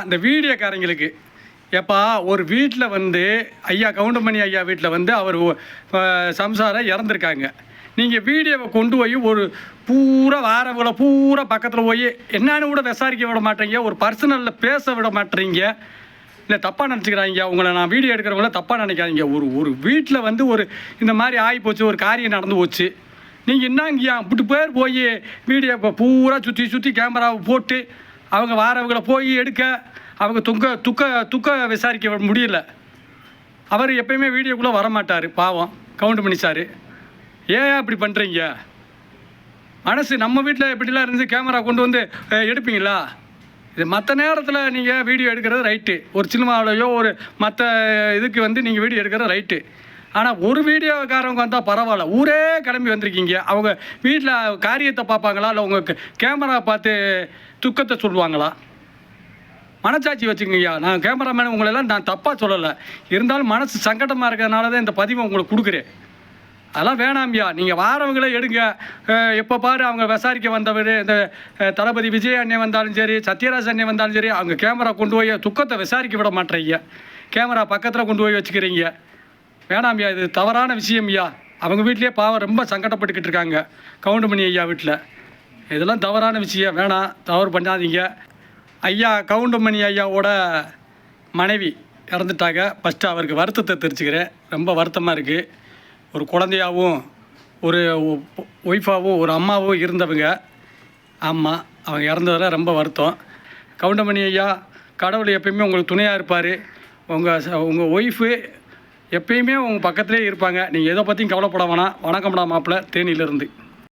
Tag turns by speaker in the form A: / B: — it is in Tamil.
A: அந்த வீடியோக்காரங்களுக்கு எப்பா ஒரு வீட்டில் வந்து ஐயா கவுண்டமணி ஐயா வீட்டில் வந்து அவர் சம்சாரம் இறந்துருக்காங்க. நீங்கள் வீடியோவை கொண்டு போய் ஒரு பூரா வாரவங்களை பூரா பக்கத்தில் போய் என்னன்னு கூட விசாரிக்க விட மாட்டேங்க ஒரு பர்சனலில் பேச விட மாட்டேறீங்க இல்லை தப்பாக நினச்சிக்கிறாங்க? உங்களை நான் வீடியோ எடுக்கிறவங்கள தப்பாக நினைக்காதீங்க. ஒரு ஒரு வீட்டில் வந்து ஒரு இந்த மாதிரி ஆகி போச்சு ஒரு காரியம் நடந்து போச்சு. நீங்கள் என்னங்கய்யா இப்படி பேர் போய் வீடியோ பூரா சுற்றி சுற்றி கேமராவை போட்டு அவங்க வாரவங்களை போய் எடுக்க அவங்க துக்க துக்க துக்க விசாரிக்க முடியல. அவர் எப்பயுமே வீடியோக்குள்ளே வரமாட்டார் பாவம் கவுண்ட் பண்ணி சார் ஏன் அப்படி பண்ணுறீங்க மனசு நம்ம வீட்டில் எப்படிலாம் இருந்து கேமரா கொண்டு வந்து எடுப்பீங்களா? இது மற்ற நேரத்தில் நீங்கள் வீடியோ எடுக்கிறது ரைட்டு ஒரு சினிமாவிலையோ ஒரு மற்ற இதுக்கு வந்து நீங்கள் வீடியோ எடுக்கிறது ரைட்டு ஆனால் ஒரு வீடியோக்காரவங்க வந்தால் பரவாயில்ல. ஊரே கிளம்பி வந்திருக்கீங்க. அவங்க வீட்டில் காரியத்தை பார்ப்பாங்களா? இல்லை உங்கள் கேமரா பார்த்து துக்கத்தை சொல்லுவாங்களா? மனச்சாட்சி வச்சுக்கோங்கய்யா. நான் கேமராமேன் உங்களெல்லாம் நான் தப்பாக சொல்லலை. இருந்தாலும் மனசு சங்கடமாக இருக்கிறதுனால தான் இந்த பதிவை உங்களுக்கு கொடுக்குறேன். அதெல்லாம் வேணாம்யா நீங்கள் வாரவங்களே எடுங்க. எப்போ பாரு அவங்க விசாரிக்க வந்தவர் இந்த தளபதி விஜய் அண்ணன் வந்தாலும் சரி சத்யராஜ் அண்ணன் வந்தாலும் சரி அவங்க கேமரா கொண்டு போய் துக்கத்தை விசாரிக்க விட மாட்டேறீங்க. கேமரா பக்கத்தில் கொண்டு போய் வச்சுக்கிறீங்க. வேணாம் ஐயா இது தவறான விஷயம் ஐயா. அவங்க வீட்லேயே பாவம் ரொம்ப சங்கடப்பட்டுக்கிட்டு இருக்காங்க. கவுண்டமணி ஐயா வீட்டில் இதெல்லாம் தவறான விஷயம் வேணாம் தவறு பண்ணாதீங்க. ஐயா கவுண்டமணி ஐயாவோட மனைவி இறந்துட்டாங்க. ஃபஸ்ட்டு அவருக்கு வருத்தத்தை தெரிஞ்சுக்கிறேன். ரொம்ப வருத்தமாக இருக்குது ஒரு குழந்தையாகவும் ஒரு ஒய்ஃபாகவும் ஒரு அம்மாவும் இருந்தவங்க. ஆமாம் அவங்க இறந்ததில் ரொம்ப வருத்தம். கவுண்டமணி ஐயா கடவுள் எப்பயுமே உங்களுக்கு துணையாக இருப்பார். உங்கள் உங்கள் ஒய்ஃபு எப்பயுமே உங்கள் பக்கத்துலேயே இருப்பாங்க. நீங்கள் எதை பற்றியும் கவலைப்பட வேணாம். வணக்கம்டா மாப்பிள்ள. தேனியிலேருந்து.